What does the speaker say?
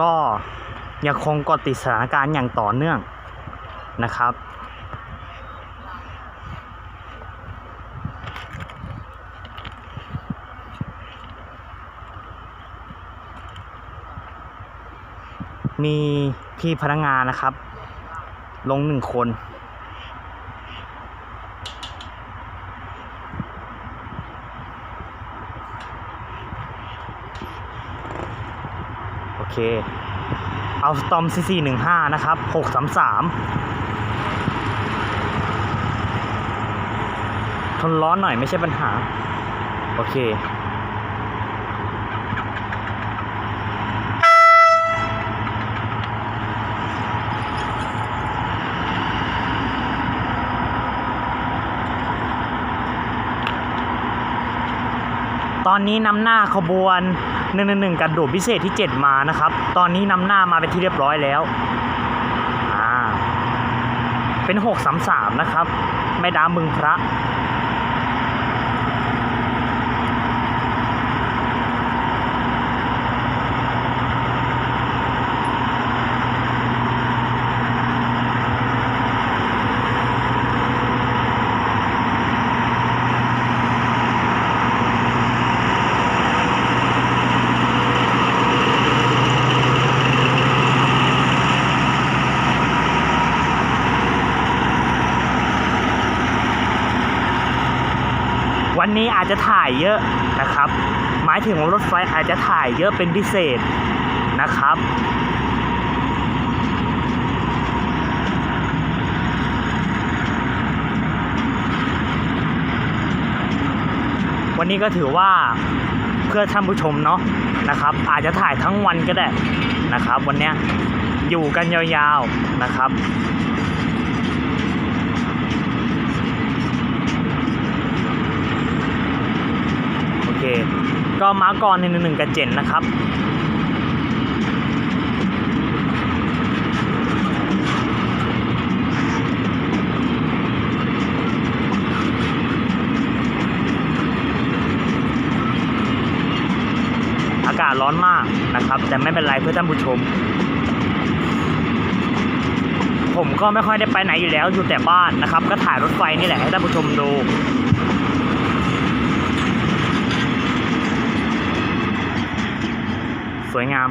ก็ยังคงกดติดสถานการณ์อย่างต่อเนื่องนะครับ มีพี่พนักงานนะครับ ลงหนึ่งคน เค เอาสตอม CC 1 5นะครับ633ทนร้อนหน่อยไม่ใช่ปัญหา โอเค ตอนนี้นำหน้าขบวน111กันโดดพิเศษที่ 7 มานะครับ ตอนนี้นำหน้ามาเป็นที่เรียบร้อยแล้วอ่าเป็น 633 นะครับแม่ดามึงพระ วันนี้อาจจะถ่ายเยอะนะครับ หมายถึงรถไฟอาจจะถ่ายเยอะเป็นพิเศษนะครับ วันนี้ก็ถือว่าเพื่อท่านผู้ชมเนาะนะครับ อาจจะถ่ายทั้งวันก็ได้นะครับ วันนี้อยู่กันยาวๆนะครับ โอเค ก็มาก่อนในหนึ่งหนึ่งกับเจนนะครับอากาศร้อนมากนะครับ แต่ไม่เป็นไรเพื่อท่านผู้ชม ผมก็ไม่ค่อยได้ไปไหนอยู่แล้วอยู่แต่บ้านนะครับ ก็ถ่ายรถไฟนี่แหละให้ท่านผู้ชมดู สวยงาม